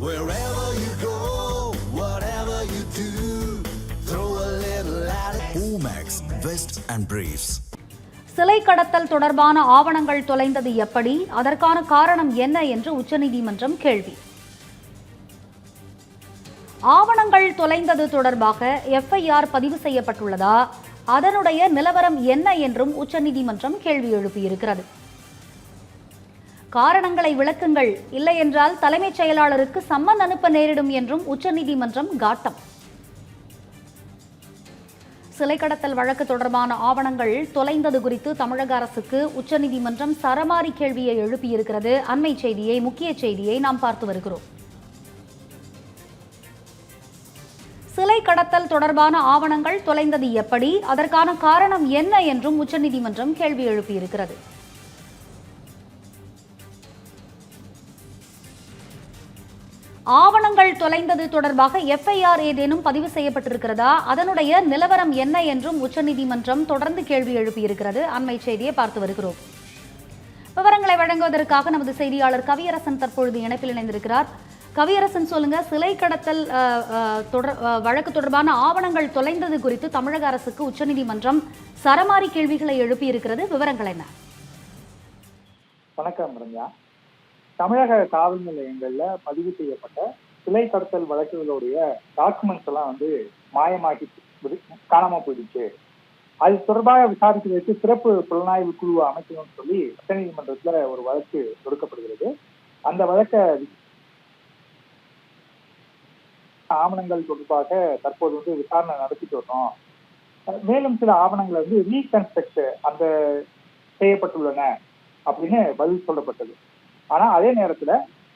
Wherever you go, whatever you do, throw a little at it. Omax, Vest and Briefs. சிலை கடத்தல் தொடர்பான ஆவணங்கள் தொலைந்தது எப்படி அதற்கான காரணம் என்ன என்று உச்சநீதிமன்றம் கேள்வி ஆவணங்கள் தொலைந்தது தொடர்பாக எஃப்ஐஆர் பதிவு செய்யப்பட்டுள்ளதா அதனுடைய நிலவரம் என்ன என்றும் உச்சநீதிமன்றம் கேள்வி எழுப்பியிருக்கிறது காரணங்களை விளக்குங்கள். இல்லையென்றால் தலைமைச் செயலாளருக்கு சம்மன் அனுப்ப நேரிடும் என்றும் உச்சநீதிமன்றம் காட்டம். சிலை கடத்தல் வழக்கு தொடர்பான ஆவணங்கள் தொலைந்தது குறித்து தமிழக அரசுக்கு உச்சநீதிமன்றம் சரமாரி கேள்வியை எழுப்பியிருக்கிறது. அண்மை செய்தியை முக்கிய செய்தியை நாம் பார்த்து வருகிறோம். சிலை கடத்தல் தொடர்பான ஆவணங்கள் தொலைந்தது எப்படி? அதற்கான காரணம் என்ன என்றும் உச்சநீதிமன்றம் கேள்வி எழுப்பியிருக்கிறது. ஆவணங்கள் தொலைந்தது தொடர்பாக எஃப்ஐஆர் ஏதேனும் பதிவு செய்யப்பட்டிருக்கிறதா? அதனுடைய நிலவரம் என்ன என்றும் உச்சநீதிமன்றம் தொடர்ந்து கேள்வி எழுப்பியிருக்கிறது. அண்மை செய்தியை பார்த்து வருகிறோம். விவரங்களை வழங்குவதற்காக நமது செய்தியாளர் கவியரசன் தற்பொழுது இணைப்பில் இணைந்திருக்கிறார். கவியரசன் சொல்லுங்க. சிலை கடத்தல் தொடர் அஹ், வழக்கு தொடர்பான ஆவணங்கள் தொலைந்தது குறித்து தமிழக அரசுக்கு உச்சநீதிமன்றம் சரமாரி கேள்விகளை எழுப்பியிருக்கிறது. விவரங்கள் என்ன? வணக்கம் ரம்யா. தமிழக காவல் நிலையங்கள்ல பதிவு செய்யப்பட்ட சிலை கடத்தல் வழக்குகளுடைய டாக்குமெண்ட்ஸ் எல்லாம் வந்து மாயமாகி காணாம போயிடுச்சு. அது தொடர்பாக விசாரிக்கிறதுக்கு சிறப்பு புலனாய்வு குழு அமைக்கணும்னு சொல்லி உச்சநீதிமன்றத்துல ஒரு வழக்கு தொடுக்கப்படுகிறது. அந்த வழக்க ஆவணங்கள் தொடர்பாக தற்போது வந்து விசாரணை நடத்திட்டு வரோம் மேலும் சில ஆவணங்களை வந்து ரீகன்ஸ்ட்ரக்ட் அந்த செய்யப்பட்டுள்ளன அப்படின்னு பதில் சொல்லப்பட்டது. ஆனா அதே நேரத்துல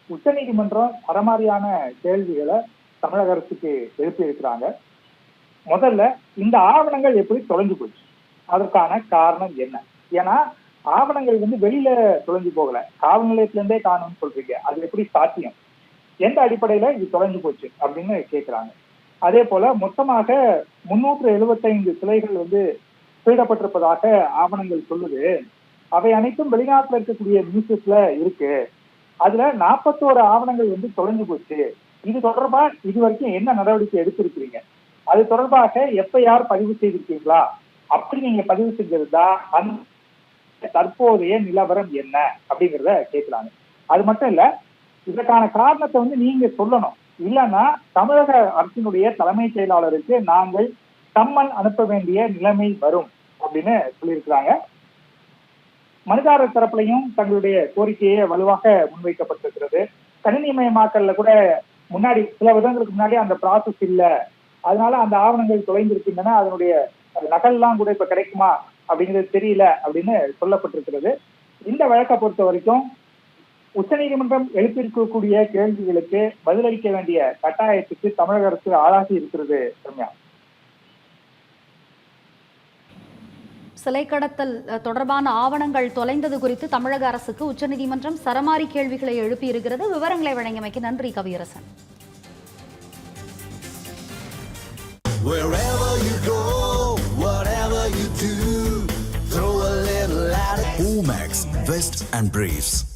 உச்ச உச்சநீதிமன்றம் பரமாரியான கேள்விகளை தமிழக அரசுக்கு எழுப்பி இருக்கிறாங்க முதல்ல இந்த ஆவணங்கள் எப்படி தொலைஞ்சு போச்சு? அதற்கான காரணம் என்ன? ஏன்னா ஆவணங்கள் வந்து வெளியில தொலைஞ்சு போகல. காவல் நிலையத்துல இருந்தே காணும்னு சொல்றீங்க. அது எப்படி சாத்தியம்? எந்த அடிப்படையில இது தொலைஞ்சு போச்சு அப்படின்னு கேட்கிறாங்க அதே போல மொத்தமாக முன்னூற்று எழுபத்தைந்து சிலைகள் வந்து திருடப்பட்டிருப்பதாக ஆவணங்கள் சொல்லுது. அவை அனைத்தும் வெளிநாட்டுல இருக்கக்கூடிய மியூசியத்துல இருக்கு. அதுல நாற்பத்தோரு ஆவணங்கள் வந்து தொலைஞ்சு போச்சு. இது தொடர்பா இது வரைக்கும் என்ன நடவடிக்கை எடுத்திருக்கிறீங்க? அது தொடர்பாக எஃப்ஐஆர் பதிவு செய்திருக்கீங்களா? அப்படி நீங்க பதிவு செஞ்சிருந்தா அந்த தற்போதைய நிலவரம் என்ன? அப்படிங்கிறத கேட்கிறாங்க அது மட்டும் இல்ல இதற்கான காரணத்தை வந்து நீங்க சொல்லணும். இல்லைன்னா தமிழக அரசினுடைய தலைமைச் செயலாளருக்கு நாங்கள் சம்மன் அனுப்ப வேண்டிய நிலைமை வரும் அப்படின்னு சொல்லியிருக்கிறாங்க. மனிதாரர் தரப்புலையும் தங்களுடைய கோரிக்கையை வலுவாக முன்வைக்கப்பட்டிருக்கிறது. கணினிமயமாக்கல்ல கூட முன்னாடி சில வருடங்களுக்கு முன்னாடி அந்த ப்ராசஸ் இல்ல. அதனால அந்த ஆவணங்கள் தொலைந்திருக்கின்றன. அதனுடைய நகல்லாம் கூட இப்ப கிடைக்குமா அப்படிங்கிறது தெரியல அப்படின்னு சொல்லப்பட்டிருக்கிறது. இந்த வழக்கை பொறுத்த வரைக்கும் உச்சநீதிமன்றம் எழுப்பியிருக்கக்கூடிய கேள்விகளுக்கு பதிலளிக்க வேண்டிய கட்டாயத்துக்கு தமிழக அரசு ஆளாகி இருக்கிறது ரம்யா. சிலை கடத்தல் தொடர்பான ஆவணங்கள் தொலைந்தது குறித்து தமிழக அரசுக்கு உச்சநீதிமன்றம் சரமாரி கேள்விகளை எழுப்பியிருக்கிறது விவரங்களை வழங்கியமைக்கு நன்றி Kaviyarasan Wherever you go, whatever you do, throw a little at it. Omax, Vest and Briefs.